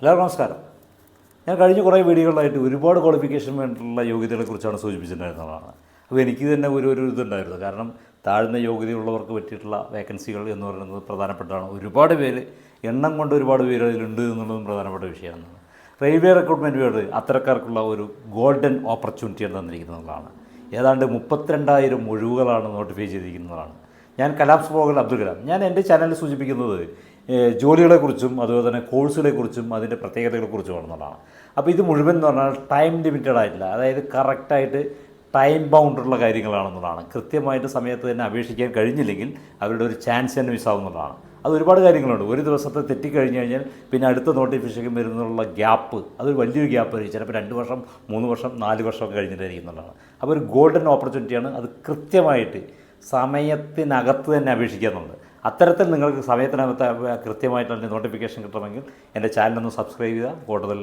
എല്ലാവർക്കും നമസ്കാരം. ഞാൻ കഴിഞ്ഞ കുറേ വീഡിയോകളിലായിട്ട് ഒരുപാട് ക്വാളിഫിക്കേഷൻ വേണ്ടിയിട്ടുള്ള യോഗ്യതകളെക്കുറിച്ചാണ് സൂചിപ്പിച്ചിട്ടുണ്ടായിരുന്നതാണ് അപ്പോൾ എനിക്ക് തന്നെ ഒരു ഒരു ഇതുണ്ടായിരുന്നു. കാരണം താഴ്ന്ന യോഗ്യതയുള്ളവർക്ക് പറ്റിയിട്ടുള്ള വേക്കൻസികൾ എന്ന് പറയുന്നത് പ്രധാനപ്പെട്ടതാണ്. ഒരുപാട് പേര് എണ്ണം കൊണ്ട് ഒരുപാട് പേര് അതിലുണ്ട് എന്നുള്ളതും പ്രധാനപ്പെട്ട വിഷയമാണ്. റെയിൽവേ റിക്രൂട്ട്മെന്റ് വേർഡ് അത്തരക്കാർക്കുള്ള ഒരു ഗോൾഡൻ ഓപ്പർച്യൂണിറ്റിയാണ് തന്നിരിക്കുന്നതാണ് ഏതാണ്ട് മുപ്പത്തിരണ്ടായിരം ഒഴിവുകളാണ് നോട്ടിഫൈ ചെയ്തിരിക്കുന്നതാണ്. ഞാൻ കലാപ്സ് പോകൽ അബ്ദുൽ കലാം. ഞാൻ എന്റെ ചാനലിൽ സൂചിപ്പിക്കുന്നത് ജോലികളെക്കുറിച്ചും അതുപോലെ തന്നെ കോഴ്സുകളെക്കുറിച്ചും അതിന്റെ പ്രത്യേകതകളെക്കുറിച്ചുമാണെന്നുള്ളതാണ്. അപ്പോൾ ഇത് മുഴുവൻ എന്ന് പറഞ്ഞാൽ ടൈം ലിമിറ്റഡ് ആയിട്ടില്ല. അതായത് കറക്റ്റായിട്ട് ടൈം ബൗണ്ടുള്ള കാര്യങ്ങളാണെന്നുള്ളതാണ്. കൃത്യമായിട്ട് സമയത്ത് തന്നെ അപേക്ഷിക്കാൻ കഴിഞ്ഞില്ലെങ്കിൽ അവരുടെ ഒരു ചാൻസ് തന്നെ മിസ്സാവുന്നതാണ് അത് ഒരുപാട് കാര്യങ്ങളുണ്ട്. ഒരു ദിവസത്തെ തെറ്റിക്കഴിഞ്ഞ് കഴിഞ്ഞാൽ പിന്നെ അടുത്ത നോട്ടിഫിക്കേഷൻ വരുന്നുള്ള ഗ്യാപ്പ് അതൊരു വലിയൊരു ഗ്യാപ്പ് ആയിരിക്കും. ചിലപ്പോൾ രണ്ട് വർഷം മൂന്ന് വർഷം നാല് വർഷം കഴിഞ്ഞിട്ടായിരിക്കുന്നുള്ളതാണ് അപ്പോൾ ഒരു ഗോൾഡൻ ഓപ്പർച്യൂണിറ്റിയാണ് അത് കൃത്യമായിട്ട് സമയത്തിനകത്ത് തന്നെ അപേക്ഷിക്കുന്നുണ്ട് അത്തരത്തിൽ നിങ്ങൾക്ക് സമയത്തിനകത്ത് കൃത്യമായിട്ടുള്ള നോട്ടിഫിക്കേഷൻ കിട്ടണമെങ്കിൽ എന്റെ ചാനലൊന്ന് സബ്സ്ക്രൈബ് ചെയ്യുക കൂടുതൽ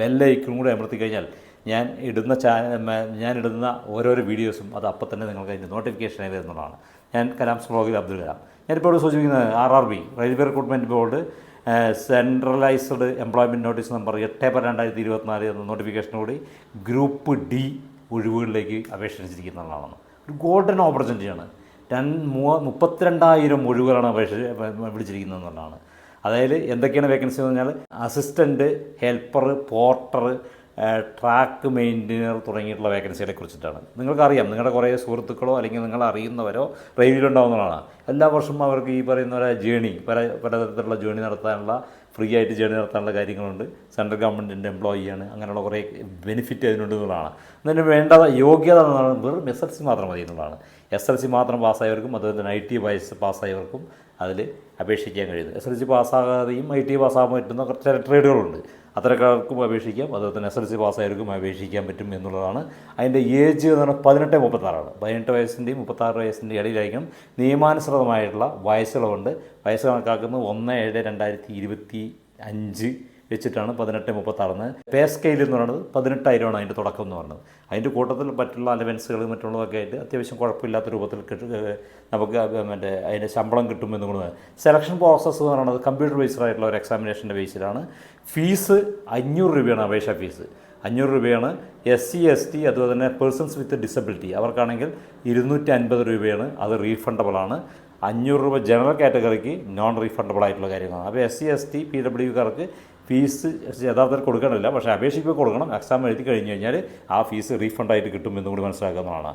ബെല്ലൈക്കും കൂടെ അമർത്തി കഴിഞ്ഞാൽ ഞാൻ ഇടുന്ന ചാനൽ ഞാൻ ഇടുന്ന ഓരോരോ വീഡിയോസും അത് അപ്പം തന്നെ നിങ്ങൾക്ക് അതിന്റെ നോട്ടിഫിക്കേഷനായി വരുന്നതാണ്. ഞാൻ കലാം ബ്ലോഗിൽ അബ്ദുൽ കലാം. ഞാനിപ്പോൾ ഇവിടെ സൂചിപ്പിക്കുന്നത് R R B railway recruitment board centralised employment notice number എട്ട് പത്ത് രണ്ടായിരത്തി ഇരുപത്തിനാല് എന്ന നോട്ടിഫിക്കേഷനോടി ഗ്രൂപ്പ് ഡി ഒഴിവുകളിലേക്ക് അപേക്ഷിച്ചിരിക്കുന്നതാണ്. ഒരു ഗോൾഡൻ ഓപ്പർച്യൂണിറ്റിയാണ് രണ്ട് മൂ മുപ്പത്തിരണ്ടായിരം ഒഴിവുകളാണ് അപേക്ഷ വിളിച്ചിരിക്കുന്നത് എന്നുള്ളതാണ്. അതായത് എന്തൊക്കെയാണ് വേക്കൻസി എന്ന് പറഞ്ഞാൽ assistant helper porter track maintainer തുടങ്ങിയിട്ടുള്ള വേക്കൻസികളെ കുറിച്ചിട്ടാണ്. നിങ്ങൾക്കറിയാം നിങ്ങളുടെ കുറേ സുഹൃത്തുക്കളോ അല്ലെങ്കിൽ നിങ്ങൾ അറിയുന്നവരോ റെയിൽവേയിലുണ്ടാവുന്നതാണ് എല്ലാ വർഷവും അവർക്ക് ഈ പറയുന്ന ഒരു ജേണി പല പലതരത്തിലുള്ള ജേണി നടത്താനുള്ള ഫ്രീ ആയിട്ട് ജേണി നടത്താനുള്ള കാര്യങ്ങളുണ്ട്. സെൻട്രൽ ഗവൺമെന്റിന്റെ എംപ്ലോയിയാണ് അങ്ങനെയുള്ള കുറേ ബെനിഫിറ്റ് അതിനുണ്ട് എന്നുള്ളതാണ്. അതിന് വേണ്ട യോഗ്യത എന്നാണ് വെറും എസ് എൽ സി മാത്രം മതി എന്നുള്ളതാണ്. എസ് എൽ സി മാത്രം പാസ്സായവർക്കും അതുപോലെ തന്നെ ഐ ടി പാസ്സായവർക്കും അതിൽ അപേക്ഷിക്കാൻ കഴിയുന്നു എസ് എൽ സി പാസ്സാകാതെയും ഐ ടി പാസ്സാകാൻ പറ്റുന്ന കുറച്ച് ട്രേഡുകളുണ്ട് അത്തരക്കാർക്കും അപേക്ഷിക്കാം അതുപോലെ തന്നെ എസ് എൽ സി പാസ്സായവർക്കും അപേക്ഷിക്കാൻ പറ്റും എന്നുള്ളതാണ്. അതിന്റെ ഏജ് എന്ന് പറഞ്ഞാൽ പതിനെട്ട് മുപ്പത്താറാണ്. പതിനെട്ട് വയസ്സിന്റെയും മുപ്പത്താറ് വയസ്സിന്റെ ഇടയിലായിരിക്കണം നിയമാനുസൃതമായിട്ടുള്ള വയസ്സുകളുണ്ട്. വയസ്സ് കണക്കാക്കുന്നത് ഒന്ന് ഏഴ് രണ്ടായിരത്തി ഇരുപത്തി അഞ്ച് വെച്ചിട്ടാണ് പതിനെട്ട് മുപ്പത്താറിന് പേ സ്കെയിൽ എന്ന് പറയുന്നത് പതിനെട്ടായിരമാണ് അതിന്റെ തുടക്കം എന്ന് പറയുന്നത്. അതിന്റെ കൂട്ടത്തിൽ മറ്റുള്ള അലവൻസുകൾ മറ്റുള്ളതൊക്കെ ആയിട്ട് അത്യാവശ്യം കുഴപ്പമില്ലാത്ത രൂപത്തിൽ നമുക്ക് മറ്റേ അതിന്റെ ശമ്പളം കിട്ടുമെന്ന് കൂടെ സെലക്ഷൻ പ്രോസസ്സ് എന്ന് പറയുന്നത് കമ്പ്യൂട്ടർ ബേസ്ഡ് ആയിട്ടുള്ള ഒരു എക്സാമിനേഷന്റെ ബേസിലാണ്. ഫീസ് അഞ്ഞൂറ് രൂപയാണ് അപേക്ഷ ഫീസ്. അഞ്ഞൂറ് രൂപയാണ് എസ് സി എസ് ടി അതുപോലെ തന്നെ പേഴ്സൺസ് വിത്ത് ഡിസബിലിറ്റി. അവർക്കാണെങ്കിൽ ഇരുന്നൂറ്റി അൻപത് രൂപയാണ് അത് റീഫണ്ടബിൾ ആണ് അഞ്ഞൂറ് രൂപ ജനറൽ കാറ്റഗറിക്ക് നോൺ റീഫണ്ടബിൾ ആയിട്ടുള്ള കാര്യങ്ങളാണ്. അപ്പോൾ S C S T P ഡബ്ല്യുക്കാർക്ക് fees യഥാർത്ഥത്തിൽ കൊടുക്കണമില്ല പക്ഷേ അപേക്ഷിക്കുമ്പോൾ കൊടുക്കണം. എക്സാം എഴുതി കഴിഞ്ഞ് കഴിഞ്ഞാൽ ആ ഫീസ് റീഫണ്ടായിട്ട് കിട്ടും കൂടി മനസ്സിലാക്കുന്നതാണ്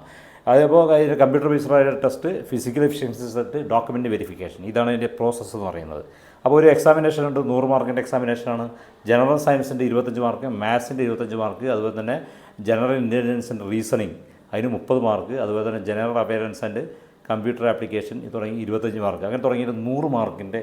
അതേപോലെ അതിന്റെ computer based test physical efficiency set document verification ഇതാണ് അതിന്റെ പ്രോസസ്സ് എന്ന് പറയുന്നത്. അപ്പോൾ ഒരു എക്സാമിനേഷൻ ഉണ്ട്. നൂറ് മാർക്കിന്റെ എക്സാമിനേഷനാണ് ജനറൽ സയൻസിന്റെ ഇരുപത്തഞ്ച് മാർക്ക് മാത്സിന്റെ ഇരുപത്തഞ്ച് മാർക്ക് അതുപോലെ തന്നെ ജനറൽ ഇന്റലിജൻസിന്റെ റീസണിങ് അതിന് മുപ്പത് മാർക്ക് അതുപോലെ തന്നെ general awareness and computer application തുടങ്ങി ഇരുപത്തഞ്ച് മാർക്ക്. അങ്ങനെ തുടങ്ങിയിട്ട് നൂറ് മാർക്കിന്റെ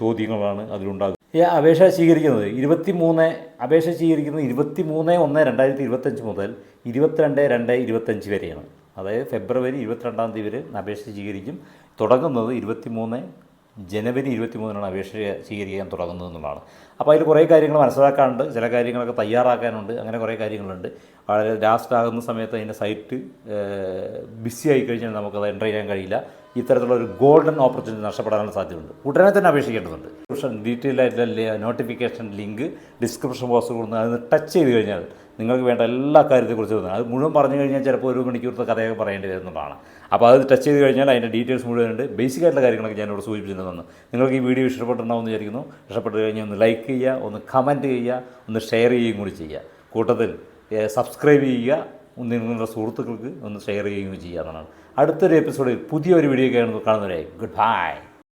ചോദ്യങ്ങളാണ് അതിലുണ്ടാകുക ഈ അപേക്ഷ സ്വീകരിക്കുന്നത് ഇരുപത്തി മൂന്ന് അപേക്ഷ സ്വീകരിക്കുന്നത് ഇരുപത്തി മൂന്ന് ഒന്ന് രണ്ടായിരത്തി ഇരുപത്തഞ്ച് മുതൽ ഇരുപത്തിരണ്ട് രണ്ട് ഇരുപത്തഞ്ച് വരെയാണ്. അതായത് ഫെബ്രുവരി ഇരുപത്തിരണ്ടാം തീയതി വരെ അപേക്ഷ സ്വീകരിക്കും. തുടങ്ങുന്നത് ഇരുപത്തി മൂന്ന് ജനുവരി ഇരുപത്തി മൂന്നിനാണ് അപേക്ഷ സ്വീകരിക്കാൻ തുടങ്ങുന്നത് എന്നുള്ളതാണ്. അപ്പോൾ അതിൽ കുറേ കാര്യങ്ങൾ മനസ്സിലാക്കാനുണ്ട്. ചില കാര്യങ്ങളൊക്കെ തയ്യാറാക്കാനുണ്ട്. അങ്ങനെ കുറേ കാര്യങ്ങളുണ്ട്. വളരെ ലാസ്റ്റ് ആകുന്ന സമയത്ത് അതിന്റെ സൈറ്റ് ബിസി ആയി കഴിഞ്ഞാൽ നമുക്കത് എന്റർ ചെയ്യാൻ കഴിയില്ല. ഇത്തരത്തിലുള്ള ഒരു ഗോൾഡൻ ഓപ്പർച്യൂണിറ്റി നഷ്ടപ്പെടാനുള്ള സാധ്യതയുണ്ട്. ഉടനെ തന്നെ അപേക്ഷിക്കേണ്ടതുണ്ട്. ഡിസ്ക്രിപ്ഷൻ ഡീറ്റെയിൽ ആയിട്ടുള്ള നോട്ടിഫിക്കേഷൻ ലിങ്ക് ഡിസ്ക്രിപ്ഷൻ ബോക്സ് കൊടുത്ത് അത് ടച്ച് ചെയ്ത് കഴിഞ്ഞാൽ നിങ്ങൾക്ക് വേണ്ട എല്ലാ കാര്യത്തെക്കുറിച്ചും അത് മുഴുവൻ പറഞ്ഞു കഴിഞ്ഞാൽ ചിലപ്പോൾ ഒരു മണിക്കൂറത്തെ കഥയൊക്കെ പറയേണ്ടി വരുന്നതാണ്. അപ്പോൾ അത് ടച്ച് ചെയ്ത് കഴിഞ്ഞാൽ അതിന്റെ ഡീറ്റെയിൽസ് മുഴുവനുണ്ട്. ബേസിക് ആയിട്ടുള്ള കാര്യങ്ങളൊക്കെ ഞാനിവിടെ സൂചിപ്പിച്ചിട്ടുണ്ടെന്ന് നിങ്ങൾക്ക് ഈ വീഡിയോ ഇഷ്ടപ്പെട്ടുണ്ടാവുമെന്ന് വിചാരിക്കുന്നു. ഇഷ്ടപ്പെട്ട് കഴിഞ്ഞാൽ ഒന്ന് ലൈക്ക് ചെയ്യുക ഒന്ന് കമന്റ് ചെയ്യുക ഒന്ന് ഷെയർ ചെയ്യുകയും കൂടി ചെയ്യുക. കൂട്ടത്തിൽ സബ്സ്ക്രൈബ് ചെയ്യുക നിങ്ങളുടെ സുഹൃത്തുക്കൾക്ക് ഒന്ന് ഷെയർ ചെയ്യുകയും ചെയ്യുക എന്നാണ് അടുത്തൊരു എപ്പിസോഡിൽ പുതിയൊരു വീഡിയോ കാണുന്നവരെ ഗുഡ് ബൈ